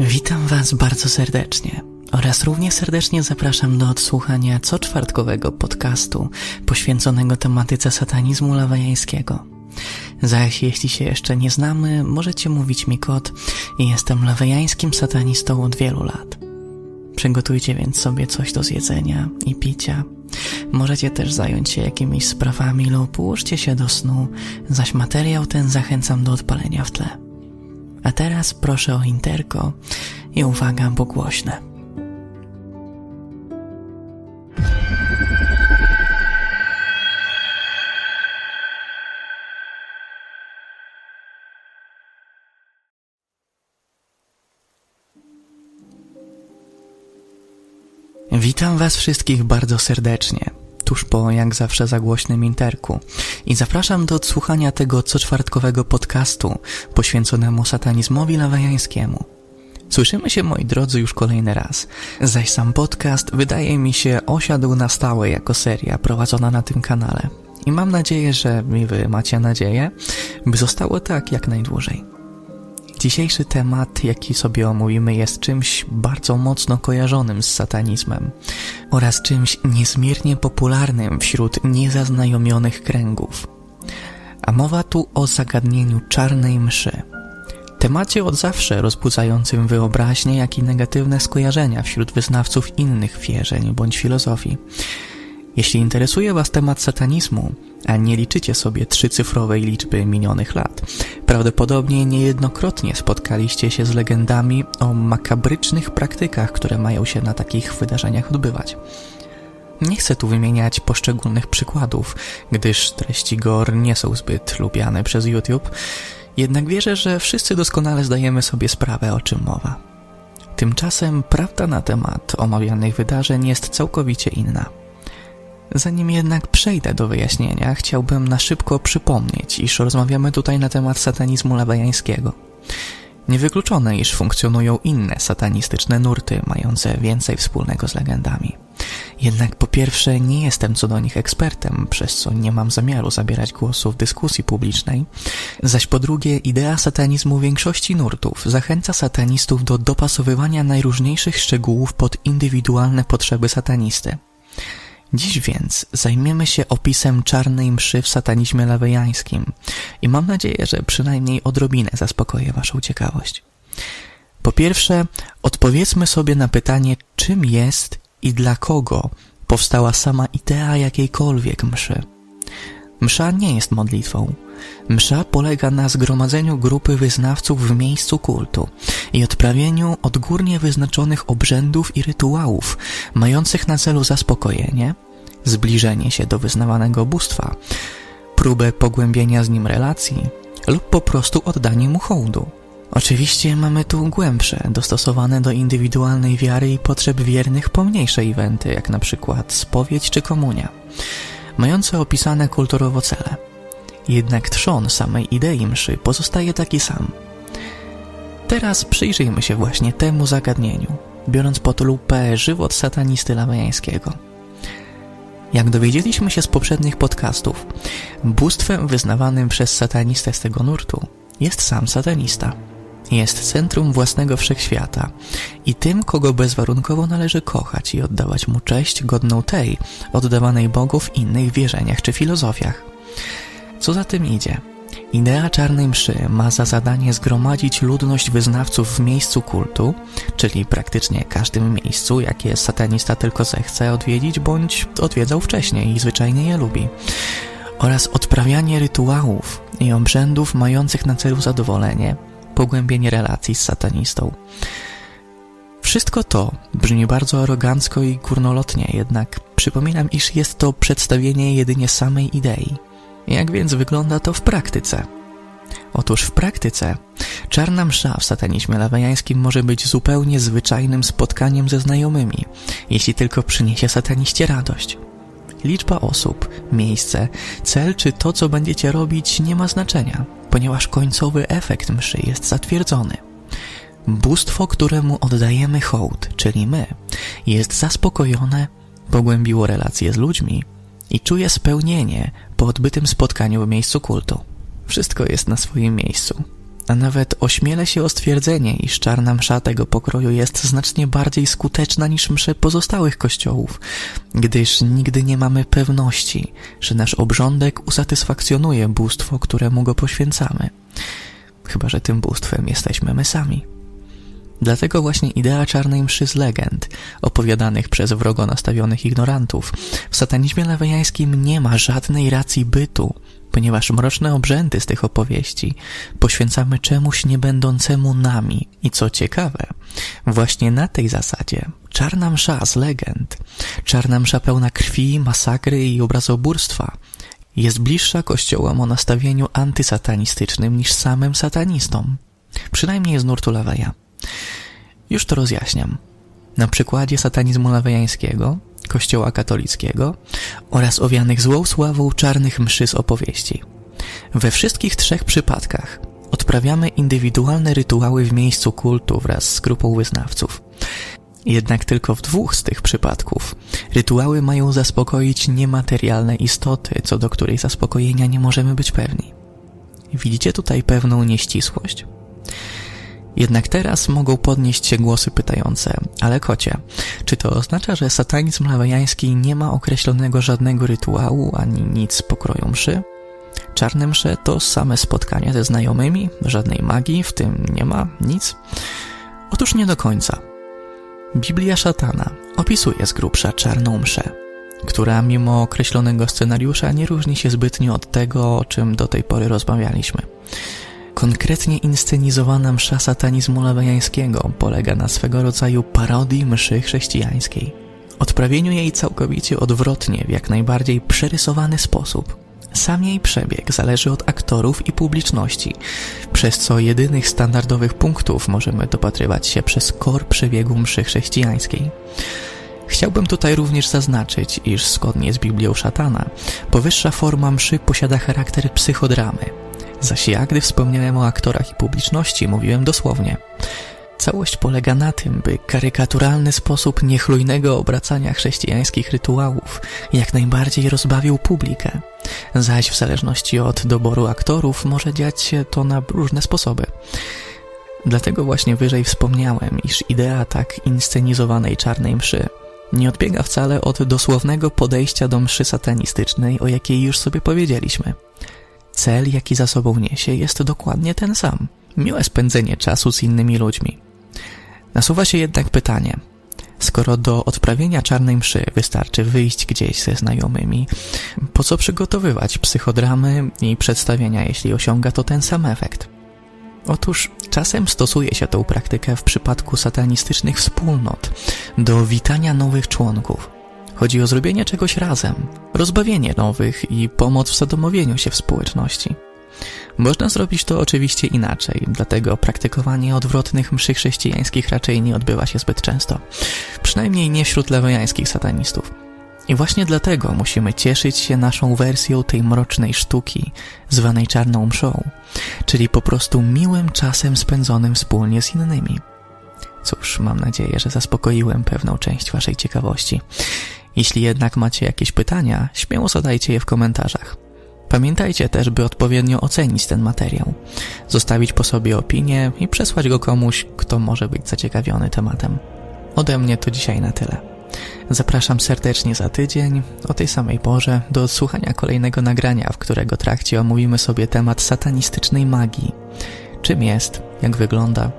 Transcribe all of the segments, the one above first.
Witam Was bardzo serdecznie oraz równie serdecznie zapraszam do odsłuchania co czwartkowego podcastu poświęconego tematyce satanizmu lawajańskiego. Zaś jeśli się jeszcze nie znamy, możecie mówić mi kot i jestem lawajańskim satanistą od wielu lat. Przygotujcie więc sobie coś do zjedzenia i picia. Możecie też zająć się jakimiś sprawami lub ułóżcie się do snu, zaś materiał ten zachęcam do odpalenia w tle. A teraz proszę o interko i uwaga, bo głośne. Witam Was wszystkich bardzo serdecznie, tuż po jak zawsze zagłośnym interku i zapraszam do odsłuchania tego coczwartkowego podcastu poświęconemu satanizmowi lawajańskiemu. Słyszymy się, moi drodzy, już kolejny raz, zaś sam podcast wydaje mi się osiadł na stałe jako seria prowadzona na tym kanale. I mam nadzieję, że i Wy macie nadzieję, by zostało tak jak najdłużej. Dzisiejszy temat, jaki sobie omówimy, jest czymś bardzo mocno kojarzonym z satanizmem oraz czymś niezmiernie popularnym wśród niezaznajomionych kręgów. A mowa tu o zagadnieniu czarnej mszy. Temacie od zawsze rozbudzającym wyobraźnię, jak i negatywne skojarzenia wśród wyznawców innych wierzeń bądź filozofii. Jeśli interesuje Was temat satanizmu, a nie liczycie sobie trzycyfrowej liczby minionych lat, prawdopodobnie niejednokrotnie spotkaliście się z legendami o makabrycznych praktykach, które mają się na takich wydarzeniach odbywać. Nie chcę tu wymieniać poszczególnych przykładów, gdyż treści gore nie są zbyt lubiane przez YouTube, jednak wierzę, że wszyscy doskonale zdajemy sobie sprawę, o czym mowa. Tymczasem prawda na temat omawianych wydarzeń jest całkowicie inna. Zanim jednak przejdę do wyjaśnienia, chciałbym na szybko przypomnieć, iż rozmawiamy tutaj na temat satanizmu lawajańskiego. Niewykluczone, iż funkcjonują inne satanistyczne nurty, mające więcej wspólnego z legendami. Jednak po pierwsze nie jestem co do nich ekspertem, przez co nie mam zamiaru zabierać głosu w dyskusji publicznej, zaś po drugie idea satanizmu większości nurtów zachęca satanistów do dopasowywania najróżniejszych szczegółów pod indywidualne potrzeby satanisty. Dziś więc zajmiemy się opisem czarnej mszy w satanizmie lawejańskim i mam nadzieję, że przynajmniej odrobinę zaspokoję Waszą ciekawość. Po pierwsze, odpowiedzmy sobie na pytanie, czym jest i dla kogo powstała sama idea jakiejkolwiek mszy. Msza nie jest modlitwą. Msza polega na zgromadzeniu grupy wyznawców w miejscu kultu i odprawieniu odgórnie wyznaczonych obrzędów i rytuałów, mających na celu zaspokojenie, zbliżenie się do wyznawanego bóstwa, próbę pogłębienia z nim relacji lub po prostu oddanie mu hołdu. Oczywiście mamy tu głębsze, dostosowane do indywidualnej wiary i potrzeb wiernych pomniejsze eventy, jak na przykład spowiedź czy komunia, mające opisane kulturowo cele. Jednak trzon samej idei mszy pozostaje taki sam. Teraz przyjrzyjmy się właśnie temu zagadnieniu, biorąc pod lupę żywot satanisty lawajańskiego. Jak dowiedzieliśmy się z poprzednich podcastów, bóstwem wyznawanym przez satanistę z tego nurtu jest sam satanista. Jest centrum własnego wszechświata i tym, kogo bezwarunkowo należy kochać i oddawać mu cześć godną tej, oddawanej Bogu w innych wierzeniach czy filozofiach. Co za tym idzie? Idea czarnej mszy ma za zadanie zgromadzić ludność wyznawców w miejscu kultu, czyli praktycznie każdym miejscu, jakie satanista tylko zechce odwiedzić bądź odwiedzał wcześniej i zwyczajnie je lubi, oraz odprawianie rytuałów i obrzędów mających na celu zadowolenie, pogłębienie relacji z satanistą. Wszystko to brzmi bardzo arogancko i górnolotnie, jednak przypominam, iż jest to przedstawienie jedynie samej idei. Jak więc wygląda to w praktyce? Otóż w praktyce czarna msza w satanizmie lawajańskim może być zupełnie zwyczajnym spotkaniem ze znajomymi, jeśli tylko przyniesie sataniście radość. Liczba osób, miejsce, cel czy to, co będziecie robić, nie ma znaczenia, ponieważ końcowy efekt mszy jest zatwierdzony. Bóstwo, któremu oddajemy hołd, czyli my, jest zaspokojone, pogłębiło relacje z ludźmi i czuje spełnienie po odbytym spotkaniu w miejscu kultu. Wszystko jest na swoim miejscu. a nawet ośmielę się o stwierdzenie, iż czarna msza tego pokroju jest znacznie bardziej skuteczna niż msze pozostałych kościołów, gdyż nigdy nie mamy pewności, że nasz obrządek usatysfakcjonuje bóstwo, któremu go poświęcamy. Chyba, że tym bóstwem jesteśmy my sami. Dlatego właśnie idea czarnej mszy z legend, opowiadanych przez wrogo nastawionych ignorantów, w satanizmie lewejańskim nie ma żadnej racji bytu, ponieważ mroczne obrzędy z tych opowieści poświęcamy czemuś niebędącemu nami. I co ciekawe, właśnie na tej zasadzie czarna msza z legend, czarna msza pełna krwi, masakry i obrazobórstwa jest bliższa kościołom o nastawieniu antysatanistycznym niż samym satanistom. Przynajmniej z nurtu Laweja. Już to rozjaśniam. Na przykładzie satanizmu lawejańskiego, kościoła katolickiego oraz owianych złą sławą czarnych mszy z opowieści. We wszystkich trzech przypadkach odprawiamy indywidualne rytuały w miejscu kultu wraz z grupą wyznawców. Jednak tylko w dwóch z tych przypadków rytuały mają zaspokoić niematerialne istoty, co do której zaspokojenia nie możemy być pewni. Widzicie tutaj pewną nieścisłość? Jednak teraz mogą podnieść się głosy pytające, ale kocie, czy to oznacza, że satanizm lawejański nie ma określonego żadnego rytuału ani nic pokroju mszy? Czarne msze to same spotkania ze znajomymi, żadnej magii w tym nie ma, nic? Otóż nie do końca. Biblia szatana opisuje z grubsza czarną mszę, która mimo określonego scenariusza nie różni się zbytnio od tego, o czym do tej pory rozmawialiśmy. Konkretnie inscenizowana msza satanizmu lewejańskiego polega na swego rodzaju parodii mszy chrześcijańskiej. Odprawieniu jej całkowicie odwrotnie, w jak najbardziej przerysowany sposób. Sam jej przebieg zależy od aktorów i publiczności, przez co jedynych standardowych punktów możemy dopatrywać się przez kor przebiegu mszy chrześcijańskiej. Chciałbym tutaj również zaznaczyć, iż zgodnie z Biblią szatana, powyższa forma mszy posiada charakter psychodramy, Zaś ja, gdy wspomniałem o aktorach i publiczności, mówiłem dosłownie. Całość polega na tym, by karykaturalny sposób niechlujnego obracania chrześcijańskich rytuałów jak najbardziej rozbawił publikę, zaś w zależności od doboru aktorów może dziać się to na różne sposoby. Dlatego właśnie wyżej wspomniałem, iż idea tak inscenizowanej czarnej mszy nie odbiega wcale od dosłownego podejścia do mszy satanistycznej, o jakiej już sobie powiedzieliśmy – Cel, jaki za sobą niesie, jest dokładnie ten sam. Miłe spędzenie czasu z innymi ludźmi. Nasuwa się jednak pytanie. Skoro do odprawienia czarnej mszy wystarczy wyjść gdzieś ze znajomymi, po co przygotowywać psychodramy i przedstawienia, jeśli osiąga to ten sam efekt? Otóż czasem stosuje się tę praktykę w przypadku satanistycznych wspólnot do witania nowych członków. Chodzi o zrobienie czegoś razem, rozbawienie nowych i pomoc w zadomowieniu się w społeczności. Można zrobić to oczywiście inaczej, dlatego praktykowanie odwrotnych mszy chrześcijańskich raczej nie odbywa się zbyt często. Przynajmniej nie wśród lewojańskich satanistów. I właśnie dlatego musimy cieszyć się naszą wersją tej mrocznej sztuki, zwanej czarną mszą, czyli po prostu miłym czasem spędzonym wspólnie z innymi. Cóż, mam nadzieję, że zaspokoiłem pewną część Waszej ciekawości. Jeśli jednak macie jakieś pytania, śmiało zadajcie je w komentarzach. Pamiętajcie też, by odpowiednio ocenić ten materiał, zostawić po sobie opinię i przesłać go komuś, kto może być zaciekawiony tematem. Ode mnie to dzisiaj na tyle. Zapraszam serdecznie za tydzień, o tej samej porze, do odsłuchania kolejnego nagrania, w którego trakcie omówimy sobie temat satanistycznej magii. Czym jest, jak wygląda,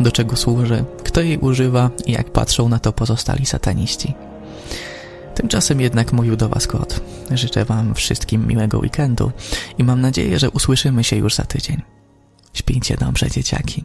do czego służy, kto jej używa i jak patrzą na to pozostali sataniści. Tymczasem jednak mówił do Was kot. Życzę Wam wszystkim miłego weekendu i mam nadzieję, że usłyszymy się już za tydzień. Śpijcie dobrze, dzieciaki.